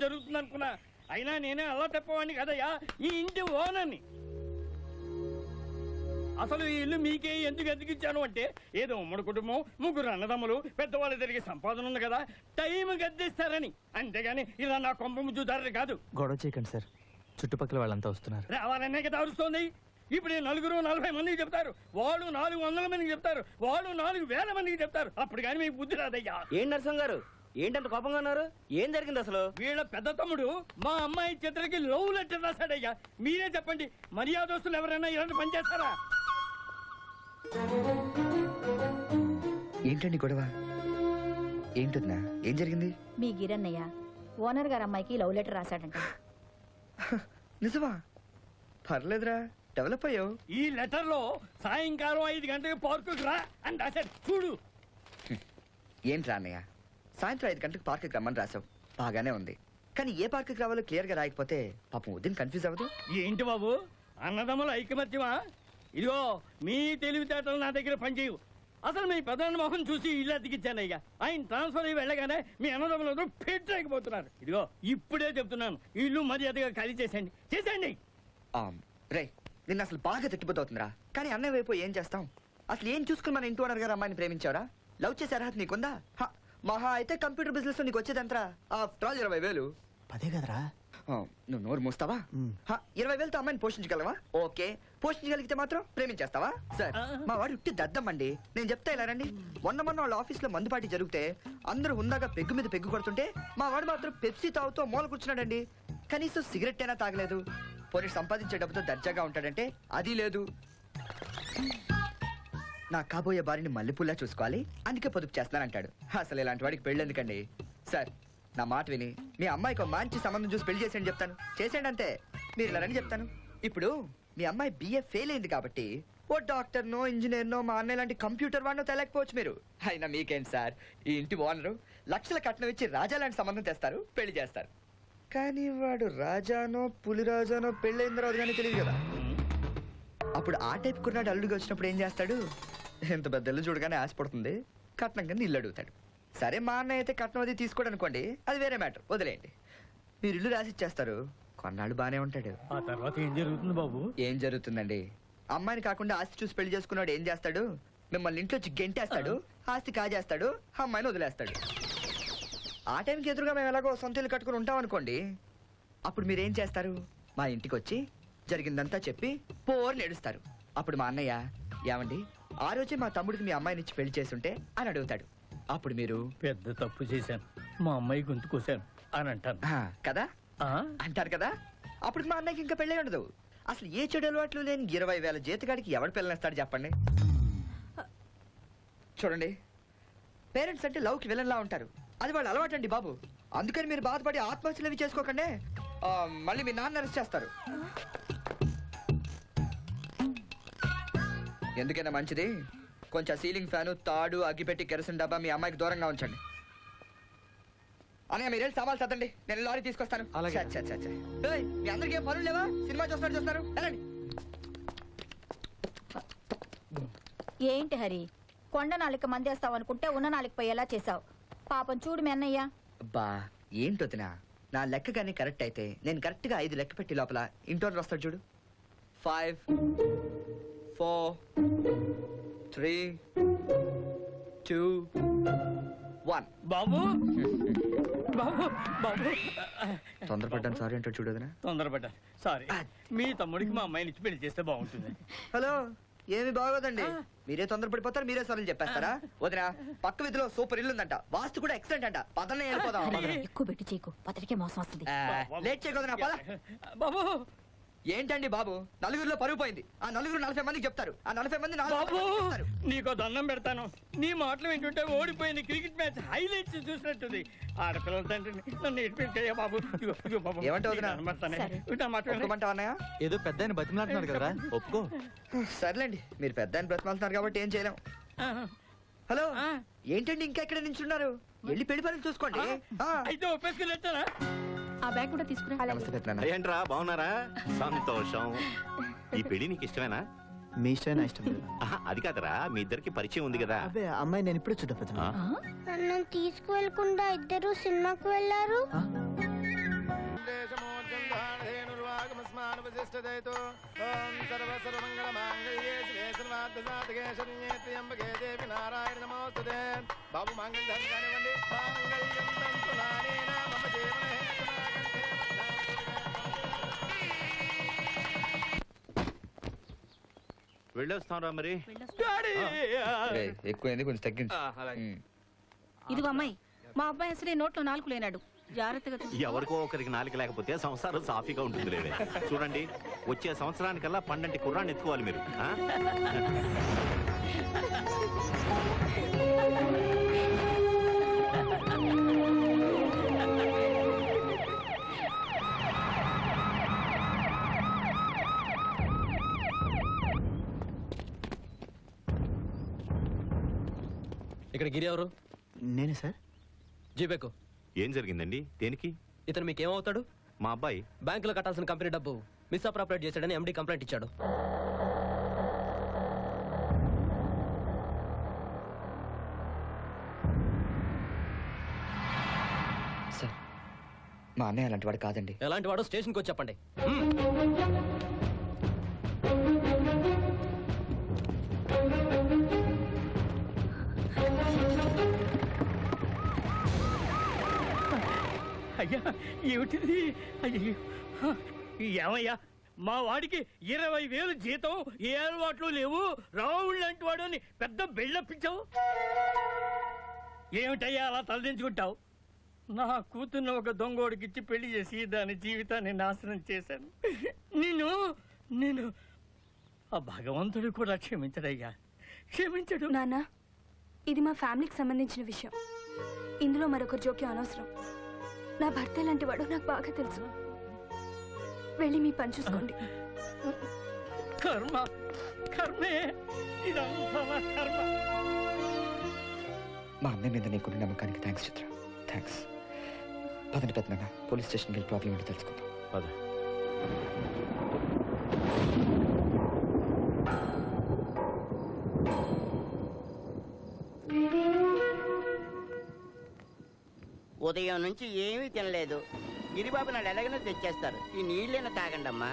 జరుగుతుంది అనుకున్నా అయినా నేనే అలా తెప్పవాడిని కదయ్యా ఈ ఇంటి ఓనర్ని. అసలు ఈ ఇల్లు మీకే ఎందుకు ఎదిగించాను అంటే ఏదో ఉమ్మడి కుటుంబం ముగ్గురు అన్నదమ్ములు పెద్దవాళ్ళు తిరిగి సంపాదన ఉంది కదా టైం గద్దిస్తారని. అంతేగాని ఇలా నా కొంప ముచ్చుతారని కాదు. గొడవ చేయకండి సార్. చుట్టుపక్కల వాళ్ళంతా వస్తున్నారు. రావాలనే కదా అరుస్తోంది. ఇప్పుడు ఈ నలుగురు నలభై మందికి చెప్తారు. వాళ్ళు నాలుగు వందల మందికి చెప్తారు. వాళ్ళు నాలుగు వేల మందికి చెప్తారు. అప్పుడు కానీ మీకు బుద్ధి రాదయ్యా. ఏం నరసం గారు ఏంటంత కోపంగా ఉన్నారు? ఏం జరిగింది అసలు? వీళ్ళ పెద్ద తమ్ముడు మా అమ్మాయి చిత్రకి లవ్ లెటర్ రాశాడయ్యా. మీరే చెప్పండి మర్యాదస్తులు ఎవరైనా ఇలాంటి పని చేస్తారా? ఏంటండి గొడవ? ఏంటన్నా? ఏం జరిగింది? మీ గిరన్నయ్య ఓనర్ గారు అమ్మాయికి లవ్ లెటర్ రాశాడంట. నిజమా? పర్లేదురా డెవలప్ అయ్యావు. ఈ లెటర్లో సాయంకాలం ఐదు గంటలకు పార్కుకి రా అని రాశాడు. చూడు. ఏంట్రా అన్నయ్య? సాయంత్రం ఐదు గంటలకు పార్క్కి రమ్మని రాసావు బాగానే ఉంది. కానీ ఏ పార్క్కి రావాలో క్లియర్గా రాయకపోతే పాపం ఉదయం కన్ఫ్యూజ్ అవ్వదు. ఏంటి బాబు అన్నదమ్ముల ఐకమత్యమా? ఇదిగో మీ తెలివితేటలు నా దగ్గర పనిచేయవు. అసలు మీ ప్రధాన మొహం చూసి ఇల్లు అతికిచ్చానయ్యా ఆయన ట్రాన్స్ఫర్ అయ్యి వెళ్ళగానే మీ అన్నదమ్ములందరూ పెట్టలేకపోతున్నారు. ఇదిగో ఇప్పుడే చెప్తున్నాను. ఇల్లు మర్యాదగా ఖాళీ చేసేయండి. చేసేయండి! రే నిన్ను అసలు బాగా తట్టిపోతుందిరా కానీ అన్నయ్య వైపు ఏం చేస్తాం? అసలు ఏం చూసుకుని మన ఇంటి ఓనర్ గారు అమ్మాయిని ప్రేమించావరా? లవ్ చేసే అర్హత నీకుందా? హ, మహా అయితే కంప్యూటర్ బిజినెస్లో నీకు వచ్చేదంతరా? ఆఫ్టర్ ఆల్ ఇరవై వేలు. పదే కదరా. ఆ, నువ్వు నోరు మూస్తావా? మ్. హ, ఇరవై వేలతో అమ్మాయిని పోషించగలవా? ఓకే. పోషించగలిగితే మాత్రం ప్రేమించేస్తావా? సార్ మా వాడు ఉట్టి దద్దమ్మండి. నేను చెప్తా ఇలా రండి. మొన్న మొన్న వాళ్ళ ఆఫీస్లో మందుపాటి జరిగితే అందరూ హుందాగా పెగ్గు మీద పెగ్గు కొడుతుంటే మా వాడు మాత్రం పెప్సీ తాగుతూ మూల కూర్చున్నాడండి. కనీసం సిగరెట్ అయినా తాగలేదు. పోనీ సంపాదించే డబ్బుతో దర్జాగా ఉంటాడంటే అది లేదు. నా కాబోయే భార్యని మల్లెపూలా చూసుకోవాలి. అందుకే పొదుపు చేస్తానంటాడు అసలు ఇలాంటి వాడికి పెళ్ళి ఎందుకండి? సార్ నా మాట విని మీ అమ్మాయికి మంచి సంబంధం చూసి పెళ్ళి చేసేయండి చెప్తాను. చేసేయండి అంతే. మీరు ఇలా రండి చెప్తాను. ఇప్పుడు మీ అమ్మాయి బిఏ ఫెయిల్ అయింది కాబట్టి ఓ డాక్టర్ నో ఇంజనీర్ నో మా అన్నయ్య లాంటి కంప్యూటర్ వాడినో తెలియకపోవచ్చు మీరు. అయినా మీకేంటి సార్? ఈ ఇంటి ఓనరు లక్షల కట్నం ఇచ్చి రాజా లాంటి సంబంధం తెస్తారు పెళ్ళి చేస్తారు. కానీ వాడు రాజానో పులిరాజానో పెళ్ళైన తర్వాత కానీ తెలియదు కదా. అప్పుడు ఆ టైప్ కుర్రాడు అల్లుడికి వచ్చినప్పుడు ఏం చేస్తాడు? ఎంత పెద్ద ఇల్లు చూడగానే ఆశపడుతుంది. కట్నం కింద ఇల్లు అడుగుతాడు. సరే మా అన్నయ్య అయితే కట్నం అది తీసుకోడు అనుకోండి అది వేరే మ్యాటర్ వదిలేయండి. మీరు ఇల్లు రాసి ఇచ్చేస్తారు కొన్నాళ్ళు బానే ఉంటాడు. ఆ తర్వాత ఏం జరుగుతుంది బాబు? ఏం జరుగుతుందండి? అమ్మాయిని కాకుండా ఆస్తి చూసి పెళ్ళి చేసుకున్నాడు ఏం చేస్తాడు? మిమ్మల్ని ఇంట్లో వచ్చి గెంటేస్తాడు ఆస్తి కాజేస్తాడు అమ్మాయిని వదిలేస్తాడు. ఆ టైంకి ఎదురుగా మేము ఎలాగో సొంత ఇల్లు కట్టుకుని ఉంటాం అనుకోండి అప్పుడు మీరు ఏం చేస్తారు? మా ఇంటికి వచ్చి జరిగిందంతా చెప్పి పోర్ నేడుస్తారు అప్పుడు మా అన్నయ్య ఏమండి? ఆ రోజే మా తమ్ముడికి మీ అమ్మాయిని ఇచ్చి పెళ్ళి చేసుంటే అని అడుగుతాడు. అప్పుడు మీరు? పెద్ద తప్పు చేశాను. మా అమ్మాయి గొంతు కోసాను అని అంటాను. "ఆ, కదా? ఆ? అంటారు కదా? అప్పుడు మా అన్నయ్యకి ఇంకా పెళ్ళే ఉండదు. అసలు ఏ చెడు అలవాట్లు లేని ఇరవై వేల జీతగాడికి ఎవడు పిల్లనిస్తాడు చెప్పండి? చూడండి. పేరెంట్స్ అంటే లవ్కి విలన్లా ఉంటారు. అది వాళ్ళు అలవాటు అండి బాబు. అందుకని మీరు బాధపడి ఆత్మహత్యలు అవి చేసుకోకండి. ఆ, మళ్ళీ మీ నాన్న అరెస్ట్ చేస్తారు. ఎందుకైనా మంచిది? కొంచెం సీలింగ్ ఫ్యాను తాడు అగ్గిపెట్టి కెరసిన్ డబ్బా మీ అమ్మాయికి దూరంగా ఉంచండి. అనగా మీరు సామాన్లు సర్దండి? నేను లారీ తీసుకొస్తాను. అలాగే. మీ అందరికీ ఏం పనులు లేవా? సినిమా వెళ్ళండి. ఏంటి హరి? కొండ నాలుక మందేస్తావు అనుకుంటే ఉన్న నాలుగు పోయేలా చేసావు పాపం చూడు మీ అన్నయ్య. అబ్బా ఏంటొదినా నా లెక్క కానీ కరెక్ట్ అయితే నేను కరెక్ట్గా ఐదు లెక్క పెట్టి లోపల ఇంటోర్ వస్తాడు చూడు. Five. Four three two one బాబు! బాబు బాబు. తొందరపడ్డాను సారీ అంటాడు చూడు వదినా. తొందరపడ్డా. సారీ. మీ తమ్ముడికి మా అమ్మాయిని ఇచ్చి పెళ్ళి చేస్తే బాగుంటుంది. హలో ఏమి బాగోదండి. మీరే తొందరపడిపోతారు మీరే సార్లు చెప్పేస్తారా? వదినా పక్క వీధిలో సూపర్ ఇల్లు ఉందంట. వాస్తు కూడా ఎక్సలెంట్ అంట. పదనే వెళ్ళిపోదాం. ఎక్కువ పెట్టి చీకు పత్రికే మోసం వస్తుంది. లేట్ పద. బాబు! ఏంటండి బాబు? నలుగురిలో పరుగు పోయింది. ఆ నలుగురు నలభై మందికి చెప్తారు. ఆ నలభై మంది. నీకో దండం పెడతాను. నీ మాటలు వింటుంటే ఓడిపోయింది క్రికెట్ మ్యాచ్ హైలైట్స్ చూసినట్టుంది. ఆడపిల్లల తండ్రిని నన్ను ఏడిపించయ్యా బాబు. ఏదో పెద్ద ఆయన బతిమలాడుతున్నాడు కదరా ఒప్పుకో. సర్లేండి మీరు పెద్ద ఆయన బ్రతమాలుతున్నారు కాబట్టి ఏం చేయలేం. ఆ, హలో. ఏంటండి ఇంకా ఎక్కడ నించున్నారు? వెళ్ళి పెళ్ళి పనులు చూసుకోండి. అయితే ఒప్పేసుకునేస్తానా ఆ బ్యాగ్ కూడా తీసుకురా. బాగున్నారా? సంతోషం. ఈ పెళ్ళి నీకు ఇష్టమేనా? మీ ఇష్టమే ఇష్టం అది కాదురా మీ ఇద్దరికి పరిచయం ఉంది కదా. అమ్మాయి నేను ఇప్పుడు చూద్దాం తీసుకువెళ్ళకుండా ఇద్దరు సినిమాకు వెళ్ళారు. బాబు మంగళ ధర్మ వెళ్ళొస్తాం. మరి రేయ్, ఎక్కువైంది కొంచెం తగ్గించు. ఉమ్. ఇదిగో అమ్మాయి మా అబ్బాయి అసలే నోట్లో నాలుగు లేనాడు. జాగ్రత్తగా చూసుకో. ఎవరికో ఒకరికి నాలుక లేకపోతే సంసారం సాఫీగా ఉంటుంది లేవే చూడండి వచ్చే సంవత్సరానికల్లా పండంటి కుర్రాన్ని ఎత్తుకోవాలి మీరు. ఆ? ఇక్కడ గిరి ఎవరు? నేనే సార్. జీపేకు ఏం జరిగిందండి? దేనికి? ఇతను మీకు ఏమవుతాడు మా అబ్బాయి. బ్యాంకులో కట్టాల్సిన కంపెనీ డబ్బు మిస్అప్రాపరేట్ చేశాడని ఎండి కంప్లైంట్ ఇచ్చాడు. సార్ మా అన్నయ్య అలాంటి వాడు కాదండి. ఎలాంటి వాడు స్టేషన్కి వచ్చి చెప్పండి. అయ్యా ఏమిటిది? అయ్యో ఏమయ్యా మా వాడికి ఇరవై వేలు జీతం ఏ అలవాట్లు లేవు. రావుడు లాంటి వాడు అని పెద్ద బిళ్ళప్పించావు. ఏమిటయ్యా అలా తలదించుకుంటావు? నా కూతుర్ని ఒక దొంగోడికి ఇచ్చి పెళ్ళి చేసి దాని జీవితాన్ని నాశనం చేశాను. నేను నేను ఆ భగవంతుడు కూడా క్షమించడయ్యా. క్షమించడు. నాన్న ఇది మా ఫ్యామిలీకి సంబంధించిన విషయం. ఇందులో మరొకరు జోక్యం అనవసరం. నా భర్త లాంటి వాడు నాకు బాగా తెలుసు. వెళ్ళి మీ పని చూసుకోండి. కర్మ కర్మే మా అన్నయ్య మీద నీకున్న నమ్మకానికి థ్యాంక్స్ చిత్ర. థ్యాంక్స్ పదండి పెద్దనాన్న పోలీస్ స్టేషన్కి వెళ్ళి ప్రాబ్లం ఏంటో తెలుసుకుందాం. పద. ఉదయం నుంచి ఏమీ తినలేదు. గిరిబాబు నాడు ఎలాగైనా తెచ్చేస్తారు. ఈ నీళ్ళైనా తాగండి అమ్మా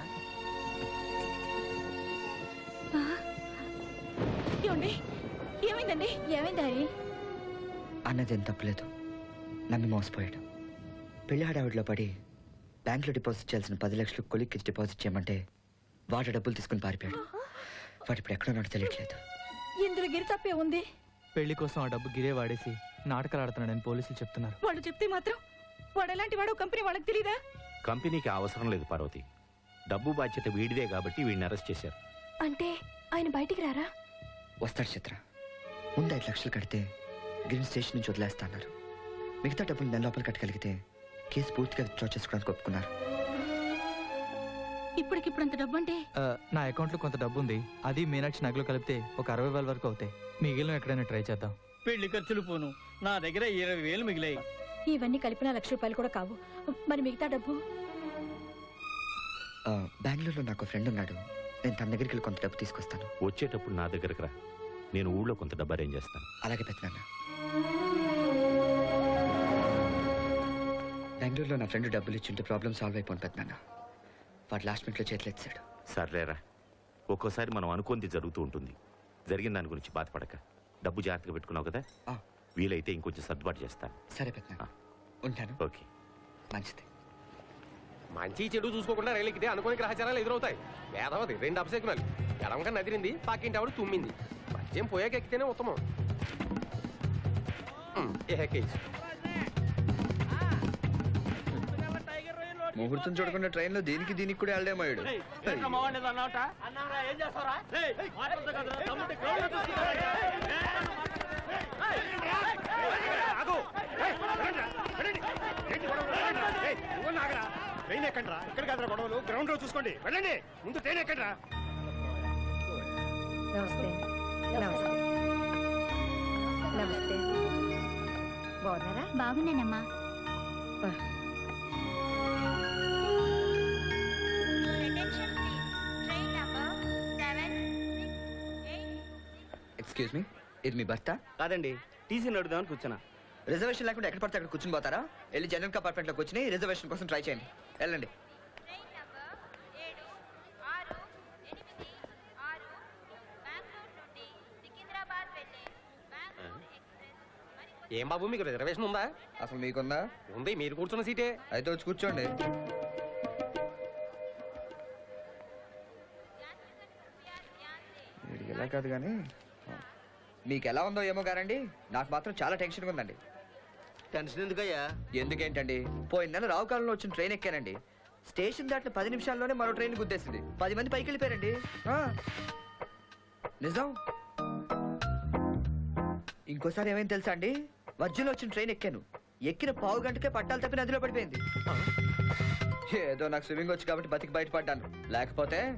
ఏమండి? ఏమైందండి? ఏమైంది హరి అన్నది ఏం తప్పలేదు. నమ్మి మోసపోయాడు. పెళ్ళి హడావిడిలో పడి బ్యాంకులో డిపాజిట్ చేయాల్సిన పది లక్షలు కొలిక్కి డిపాజిట్ చేయమంటే వాడు డబ్బులు తీసుకుని పారిపోయాడు. వాడు ఇప్పుడు ఎక్కడున్నాడో తెలియట్లేదు. ఇందులో గిరి తప్పే ఉంది? పెళ్ళి కోసం ఆ డబ్బు గిరే వాడేసి నాటకాలు ఆడుతున్నాడని పోలీసులు చెప్తున్నారు. వాళ్ళు చెప్తే మాత్రం వాడు ఎలాంటి వాడు కంపెనీ వాళ్ళకి తెలీదా? కంపెనీకి ఆ అవసరం లేదు పార్వతి. డబ్బు బాధ్యత వీడిదే కాబట్టి వీడిని అరెస్ట్ చేశారు. అంటే ఆయన బయటికి రారా? వస్తాడు చిత్ర. ముందు ఐదు లక్షలు కడితే గ్రీన్ స్టేషన్ నుంచి వదిలేస్తా అన్నారు. మిగతా డబ్బులు నెల లోపల కట్టగలిగితే కేసు పూర్తిగా విత్డ్రా చేసుకోవడానికి ఒప్పుకున్నారు. ఇప్పటికిప్పుడు అంత డబ్బు అంటే ఆ, నా అకౌంట్లో కొంత డబ్బు ఉంది అది మీనాక్షి నగలు కలిపితే ఒక అరవై వేల వరకు అవుతాయి. మిగిలిన ఎక్కడైనా ట్రై చేద్దాం. పెళ్ళి ఖర్చులు పోను. నా దగ్గర ఇరవై వేలు మిగిలాయి. ఇవన్నీ కలిపిన లక్ష రూపాయలు కూడా కావు. మరి మిగతా డబ్బు? ఆ, బెంగళూరులో నాకు ఫ్రెండ్ ఉన్నాడు. నేను తన దగ్గరికి వెళ్ళి కొంత డబ్బు తీసుకొస్తాను. వచ్చేటప్పుడు నా దగ్గరకు రా. నేను ఊళ్ళో కొంత డబ్బు అరేంజ్ చేస్తాను. అలాగే పెద్దనాన్న. బెంగళూరులో నా ఫ్రెండ్ డబ్బులు ఇచ్చింటే ప్రాబ్లం సాల్వ్ అయిపోయింది పెద్దనాన్న. వాడు లాస్ట్ మినిట్లో చేతులు ఎత్తాడు సర్లేరా. ఒక్కోసారి మనం అనుకుంది జరుగుతూ ఉంటుంది. జరిగిన దాని గురించి బాధపడక. డబ్బు జాగ్రత్తగా పెట్టుకున్నావు కదా? ఆ. వీలైతే ఇంకొంచెం సర్దుబాటు చేస్తాను సరే ఉంటాను. ఓకే. మంచిది. మంచి చెడు చూసుకోకుండా రైలు ఎక్కితే అనుకోని గ్రహచారాలు ఎదురవుతాయి. వేదవది రెండు అపశకునాలు ఎడమగా నదిరింది పాకింటి ఆవిడ తుమ్మింది. మద్యం పోయాక ఎక్కితేనే ఉత్తమం. ఉమ్, ఏ కేసు ముహూర్తం చూడకుండా ట్రైన్లో దీనికి దీనికి కూడా వెళ్ళడేమోయాడు ట్రైన్ ఎక్కండి ఇక్కడ కాదు గొడవలు గ్రౌండ్లో చూసుకోండి. వెళ్ళండి ముందు ట్రైన్ ఎక్కండి నమస్తే. నమస్తే. నమస్తే. బాగున్నారా? బాగున్నానమ్మా. ఎక్స్క్యూజ్ మీ ఇది మీ భర్త కాదండి టీసీ నడుదామని కూర్చున్నా రిజర్వేషన్ లేకుండా ఎక్కడ పడితే అక్కడ కూర్చుని పోతారా వెళ్ళి జనరల్ కంపార్ట్మెంట్లో కూర్చుని రిజర్వేషన్ కోసం ట్రై చేయండి వెళ్ళండి ఏం బాబు మీకు రిజర్వేషన్ ఉందా అసలు మీకుందా ఉంది మీరు కూర్చున్న సీటే అయితే వచ్చి కూర్చోండి ఎలా కాదు కానీ మీకు ఎలా ఉందో ఏమో గారండి? నాకు మాత్రం చాలా టెన్షన్గా ఉందండి. టెన్షన్ ఎందుకయ్యా? ఎందుకేంటండి? పోయిన నెల రావుకాలంలో వచ్చిన ట్రైన్ ఎక్కానండి. స్టేషన్ దాటిన పది నిమిషాల్లోనే మరో ట్రైన్ గుద్దేసింది. పది మంది పైకి వెళ్ళిపోయారండి. ఆ. నిజం? ఇంకోసారి ఏమైంది తెలుసా అండి? మధ్యలో వచ్చిన ట్రైన్ ఎక్కాను. ఎక్కిన పావు గంటకే పట్టాలు తప్పి నదిలో పడిపోయింది. ఏదో నాకు స్విమ్మింగ్ వచ్చి కాబట్టి బతికి బయటపడ్డాను. లేకపోతే.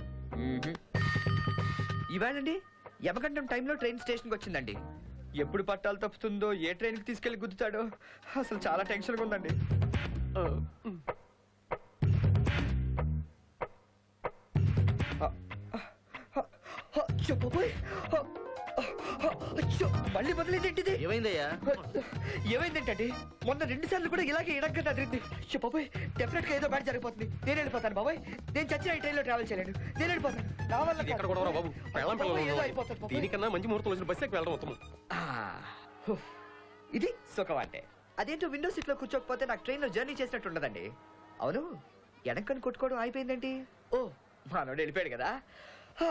ఇవాళండి? యమగండం టైంలో ట్రైన్ స్టేషన్కి వచ్చిందండి. ఎప్పుడు పట్టాలు తప్పుతుందో ఏ ట్రైన్కి తీసుకెళ్ళి గుద్దుతాడో అసలు చాలా టెన్షన్గా ఉందండి. మళ్ళీ మొదలైందేంటిది? ఏమైందయ్యా? ఏమైందేంటండి? మొన్న రెండు సార్లు కూడా ఇలాగే ఇడగ్గ అయ్యో బాబాయ్ డెఫినెట్గా ఏదో బ్యాడ్ జరిగిపోతుంది. నేను వెళ్ళిపోతాను బాబాయ్. నేను చచ్చిన ఈ ట్రైన్లో ట్రావెల్ చేయలేను. నేను వెళ్ళిపోతాను. కాదు. కూడా బాబు. పెళ్ళం పిల్లలు. దీనికన్నా మంచి ముహూర్తం వచ్చిన బస్సు ఎక్కి వెళ్ళడం ఉత్తమం. ఇది సుఖం అంటే అదేంటో విండో సీట్లో కూర్చోకపోతే నాకు ట్రైన్లో జర్నీ చేసినట్టు ఉండదండి. అవును ఎడంకని కొట్టుకోవడం అయిపోయిందేంటి ఓ మనోడు వెళ్ళిపోయాడు కదా. హా,